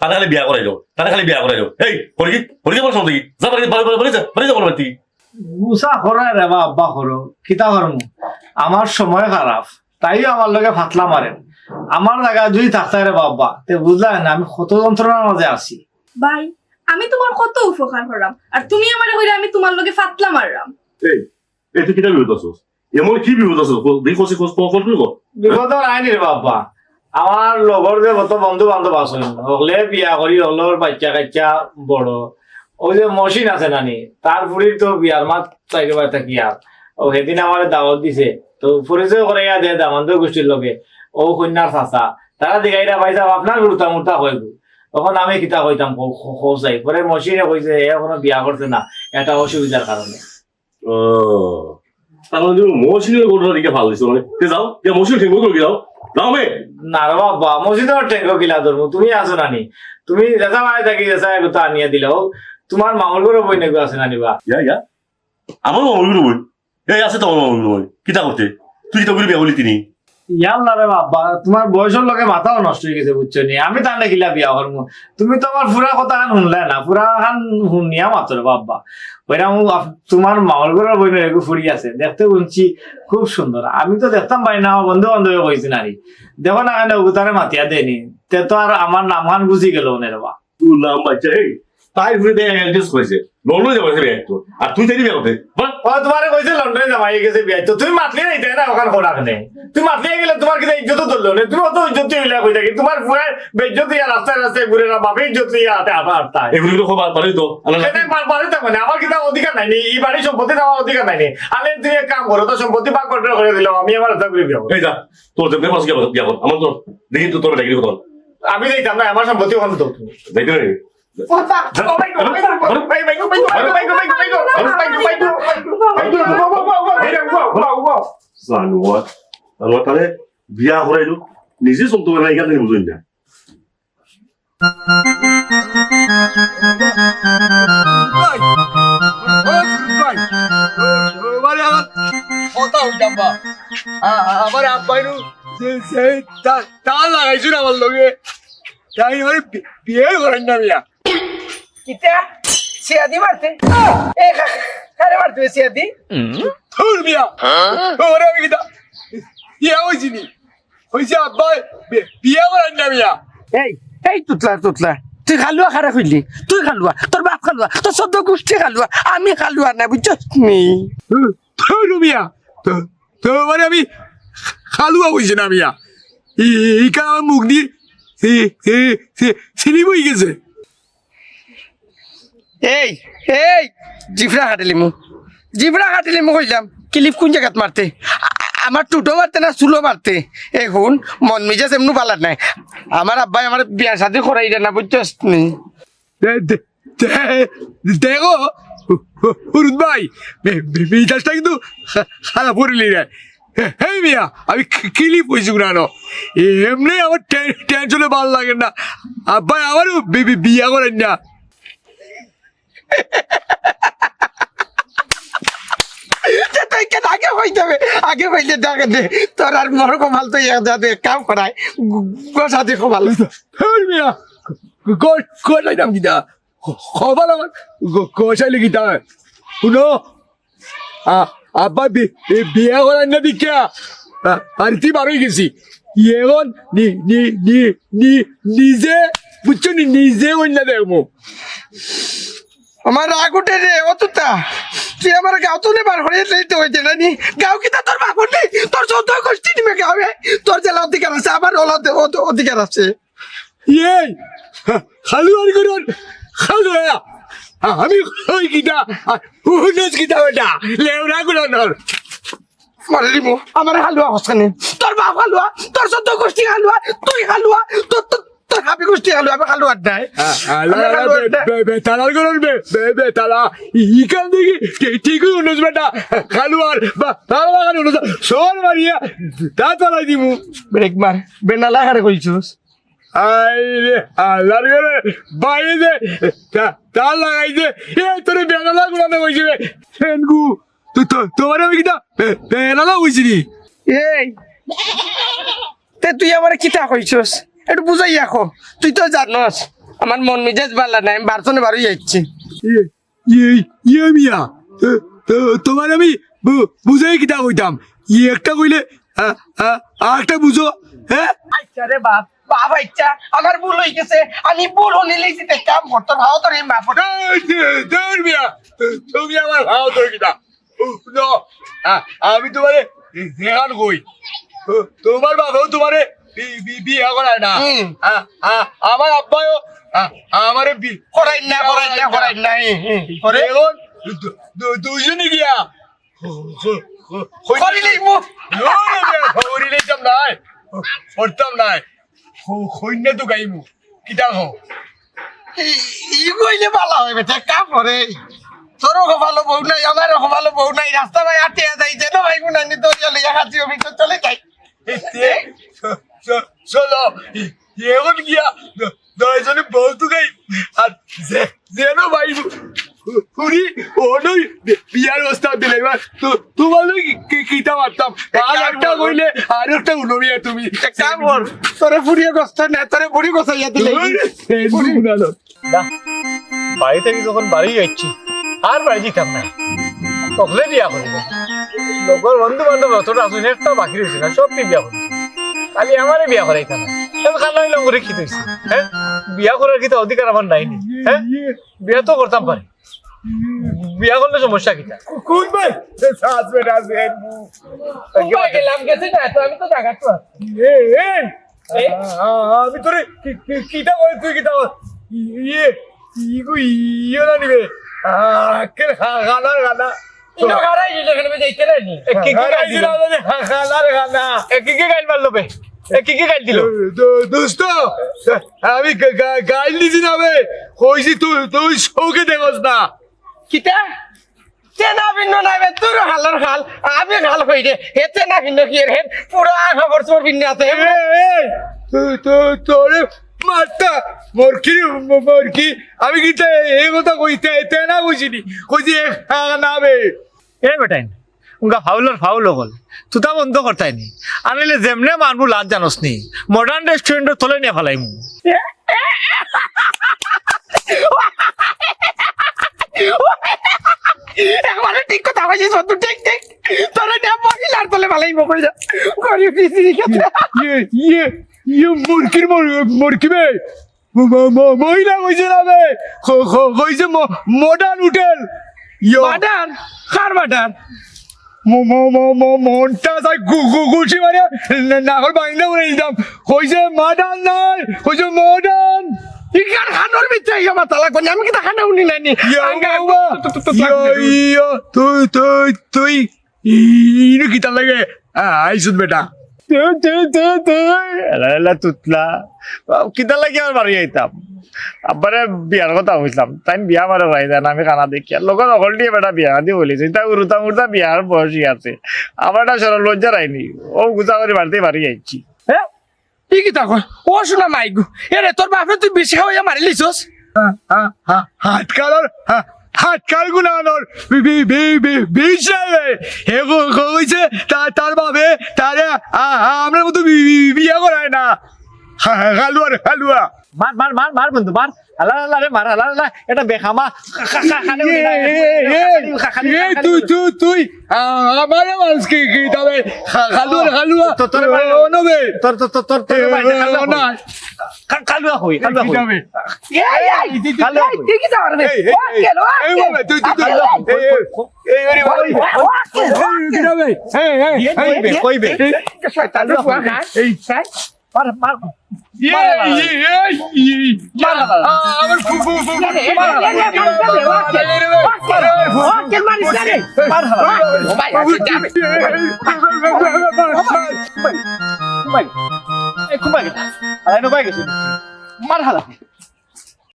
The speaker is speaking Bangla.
তারা খালি বিয়া করাইলো তারা খালি বিয়া করাইলো এই হরি কি হরি কি বলছো দেখি যা বাড়ি বাড়ি যা বাড়ি যা বলো বাড়ি গুসা করায় রে বা আব্বা করো কিতা করমু আমার সময় খারাপ তাইও আমার লগে ফাতলা মারেন আমার জায়গা যদি থাকতে রে বাবা তে বুঝলা না আমি কত যন্ত্রণার মাঝে আছি ভাই আমি তোমার কত উপকার করলাম আর তুমি আমার হইলে আমি তোমার লগে ফাতলা মারলাম এই এই তুই কিটা বিপদ আছো এমন কি বিপদ আছো দেখি করবি বিপদ আইনি রে বাবা আমার লগর যে কত বন্ধু বান্ধব আছে হলে বিয়া করি হলোর বাচ্চা কাচ্চা বড়। ওই যে মশিন আছে নানি তার ফুরির তো বিয়ার মাত চাইকে বাই থাকি আর ও সেদিন আমার দাওয়াত দিছে, তো পরিচয় করে ইয়া দে দামান্ত গোষ্ঠীর লগে। ও কন্যার চাচা তারা ভাই সাহেব আপনার মুর্তা মুর্তা হইব তখন আমি কিতা কইতাম খোঁজাই পরে মশিনে কইছে এ এখনও বিয়া করছে না, এটা অসুবিধার কারণে ও তার মানে মৌসুমী ঘটনা দিকে ভালো দিছো মানে। যাও মৌসুমী ঠিক মতো যাও। যাও মে না রে বাবা মসজিদের টেঙ্গো কিলা ধরবো। তুমি আছো নানি। তুমি যেসা বাড়ি থাকি যেসা এগুলো আনিয়ে দিলে। হোক তোমার মামুল করে বই নেগো আছে নানি বা? ইয়া ইয়া। আমার মামুগুলো বই। এই আছে তোমার মামুগুলো বই। কিতা করতে তুই কিতা করে বিয়া বলি তিনি? ইয়ার না রে বাবা, তোমার বয়সের লগে মাথাও নষ্ট হয়ে গেছে, বুঝছ নি? আমি তাহলে কিলা বিয়া করব তুমি তো পুরা কথা খান শুনলে না পুরা খান শুনিয়া মাত্র রে বাবা ওইরা তোমার মামুল করে বই নেগো ফুরি আছে, দেখতে শুনছি, খুব সুন্দর। আমি তো দেখতাম পাই না আমার বন্ধু বান্ধবে কইছি নারী। দেখো না কেন ওগুতারে মাতিয়া দেয়নি। তে তো আর আমার নাম খান বুঝি গেল ওনের বা। নাম বাচ্চা তাই ঘুরে দেয় অ্যাডজাস্ট করেছে লন্ডনে যাব একটু আর তুই তাই বিয়া ও তোমারে কইছে লন্ডনে জামাই গেছে বিয়া তো তুমি মাতলি নাই তাই না ওখান খোরাক নেই। তুমি মাতলি গেলে তোমার কিনা ইজ্জত ধরলো না। তুমি অত ইজ্জত হইলা কই থাকি? তোমার পুরা বেজ্জত ইয়া রাস্তায় রাস্তায় ঘুরে না বাপে ইজ্জত ইয়া হাতে এগুলো খুব পারি তো আল্লাহ সেটাই বা- বাড়ি থাকবে না আমার কিনা অধিকার নাই নি এই বাড়ির সম্পত্তি আমার অধিকার নাই নি। আলে তুমি এক কাম করো তো সম্পত্তি ভাগ করে করে দিলাম আমি আমার রাস্তা ঘুরে বিয়া। এই যা তোর যে বিয়া কর আমার তো দেখি তো তোর ডাকি আমি দিতাম না আমার সম্পত্তি ওখানে তুমি বিয়া করাইলো নিজে চলতে মানে আমার কথা হইতাম বা আ- আ- আমার আব্বাইনু যে যে তা- তা লাগাইছো না আমার লগে তাই বিয়ে করেন না মিয়া। কিতা? সিয়াদি মারতে? এ কারে মারতে সিয়াদি থুর মিয়া। ওরে আমি কিতা? ইয়া হইছি নি। হইছে আব্বাই। বি- বিয়ে করেন না মিয়া। এই এই তুতলা তুতলা। তুই খালুয়া খারা খুঁজলি তুই খালুয়া। তোর বাপ খালুয়া। তোর সদ্য গোষ্ঠী খালুয়া। আমি খালুয়া না বুঝছস নি? মিয়া। তো তো মানে আমি খালুয়া হইছে না মিয়া। আমার মুখ দিয়ে সিলি বই গেছে। এই এই জিভরা কাটিলি মু জিভরা কাটিলি মু কইলাম, ক্লিপ কোন জায়গাত মারতে? আমার টুটো মারতে না চুলো মারতে এই শুন, মন মিজাজ এমনি পালার নাই। আমার আব্বাই আমার বিয়া শাদি করাই না বুঝছস নি? দেখো হরুদ ভাই মেজাজটা কিন্তু খারাপ করিলি রে হেই মিয়া, আমি কিলি পয়সি গুণানো এমনি আমার টেনশনে ভালো লাগে না। আব্বাই আমারও বিয়া করেন না। কেন আগে দে। যাতে কাম আ- আব্বা না গেছি। নিজে বুঝছ নিজে অন্য দেখব আমার রাগ উঠে রে অতুতা তুই আমার গাও তো বার করে লইতে হইতে না নি? গাও কি তোর বাপ নেই তোর চৌদ্দ গোষ্ঠী নিমে গাবে তোর জেলা অধিকার আছে আমার অধিকার আছে। এই খালু আর করুন খালু হ্যাঁ আমি ওই গীতা উন্নস গীতা ওটা লেউরা গুলোর মরলি মু আমার হালুয়া হসানি তোর বাপ হালুয়া তোর চৌদ্দ গোষ্ঠী হালুয়া তুই হালুয়া তোর হাবি গোষ্ঠী হালুয়া আমি হালুয়া নাই বেতালার করুন বেতালা ইখান থেকে ঠিকই উন্নস বেটা খালু আর তালা লাগানো উন্নস সর মারিয়া তা চালাই দিমু। ব্রেক মার বেনালা হারে কইছস। আইরে আল্লাহর করে বাইরে দে তার লাগাইছে এ তোরে বেনালা গুলানো কইছে ফেনগু তো তো তোমার আমি কিটা বেনালা কইছি নি। এই তে তুই আমার কিতা কইছস? একটু বুঝাই রাখো। তুই তো জানস আমার মন মেজাজ ভালো নাই আমি বারসনে বারোই যাচ্ছি। ইয়ে ইয়ে ইয়ে মিয়া তোমার আমি বু- বুঝাই কিতা কইতাম? ই একটা কইলে আ, আ, একটা বুঝো হ্যাঁ আচ্ছা রে বাপ বাপ আচ্ছা আমার ভুল হয়ে গেছে আমি ভুল হনে কাম করতে ভাও তোর এই বাপ দৌড় মিয়া তুমি আমার ভাও তোর কিতা? ন আমি তোমারে কই। তোমার বাবাও তোমারে বিয়া করায় না। আমার আব্বাও আমারে বি- করাই না করাই না করাই না করে? এখন দু- দু- গিয়া। করিলেই যাম নাই। পড়তাম নাই। সৈন্য তো গাইমু। কিতা হও? ই কইলে ভালো বেটা কাম করে তোরও ভালো বউ নাই আমারও ভালো বউ নাই। রাস্তা ভাই আটে যাই যেন ভাই গুনানি তো চলে হাতি অফিসে চলে যাই চলো। এখন গিয়া। দশজনে বলতু গাই। আর যেন ভাই ওনই বিয়ার অবস্থা দিলে। এবার তোমার কিতা মারতাম আর একটা কইলে আর একটা উনমিয়া তুমি। কাম কর। তোরে ফুরিয়ে গস্ত না তোরে বুড়ি গসাইয়া দিলে। বাড়ি থেকে যখন বাড়ি যাচ্ছি আর বাড়ি যেতাম না। তখলে বিয়া করিব। লগর বন্ধু বান্ধব অতটা আসুন একটা বাকি রয়েছে না সব বিয়া করেছে খালি আমারে বিয়া করাইতাম। আমি হইলাম করে কি হয়েছে হ্যাঁ? বিয়া করার কিতা অধিকার আমার নাই নি হ্যাঁ? বিয়া তো করতাম পারি। বিয়া করলে সমস্যা কিতা কোন ভাই? সাস বেটা সেন গেলাম গেছে না তো আমি তো জায়গা আমি তোরে কি- কি- কই তুই কই? ইয়ে ইগু ইয়ে না নিবে? আকের গানা গানা ইনো যেখানে আমি যাইতে কি কি গাইল গানা কি কি মারলো বে? কি কি গাইল দিল? দোস্ত আমি গা- গা- গাইল দিছি না বে। কইছি তুই তুই শোকে দেখোস না। চেনা ভিন্ন নাই বে তোর হালার হাল আমি হাল হই রে হে চেনা ভিন্ন কি রে পুরো খবর তোর ভিন্ন আছে। এ, এ, তো- তো- তোরে মারতা মরকি মরকি আমি কি এই কথা কইতে না কইছিনি কইছি এ না বে। এ বেটাইন। উনকা ফাউলর ফাউল হল তুতা বন্ধ করতাই নি। আনিলে যেমনে মানবো লাজ জানোস নি। মডার্ন রেস্টুরেন্টের তলে নিয়ে ফেলাই মু একবারে ঠিক কথা কইছিস তুই ঠিক ঠিক। তোর না মহিলার তলে ভালোই বকই যা। দিছি ক্ষেত্রে ইয়ে ইয়ে ইয়ে মুরকির মুরকি বে। মহিলা কইছে না বে। কইছে মডার্ন হোটেল ইয়ো মাডার কার মাডার ম- ম- ম- ম- মনটা তাই গুছি মানে না- নাগল বাইন্দা বলে দিতাম কইছে মডার্ন নাই। কইছে মডার্ন ইকার খানোর ভিতরে ইয়া মাতালা কোন আমি কি তা খানা উনি নাইনি তুই তুই তুই। ইনু কিতা লাগে। আইসুত বেটা। তুতলা। কিতা লাগি আমার বাড়ি আইতাম। আব্বারে বিয়ার কথা হইছিলাম তাই বিয়া মারে রাই দেন আমি খানা দেখি। লোকের অকল দিয়ে বেটা বিয়া দি বলেছি। তা উড়ুতা উড়তা বিয়ার বয়সী আছে। আমার না সরল লজ্জা রাইনি ও গুজা করে বাড়িতে বাড়ি যাইছি হ্যাঁ কি কি তা কয়? ও শোনা মাইগু এরে তোর বাপে তুই বেশি খাওয়া মারি লিছস? হাত কালার হাত কাল গুনানোর বিষয় হে হয়েছে তার তার বাবে তারে আমরা মতো বিয়ে করায় না। হালুয়া রে, হালুয়া। মার মার মার মার বন্ধু মার আল্লাহ আল্লাহ রে মার আল্লাহ আল্লাহ এটা বেখামা তুই তুই তুই আমারে মানুষকে কি তবে হালুয়া হালুয়া তো- তোরে তোর তোর তোর তোর তোর খালুয়া হই। খা- খালুয়া হই খালুয়া হই। কি কি তা মারবে এই এই এই বাবা তুই তুই তুই এই এই এই আরে বাবা কি যাবে এই এই কইবে কইবে শয়তান রে এই মার মার মার হালা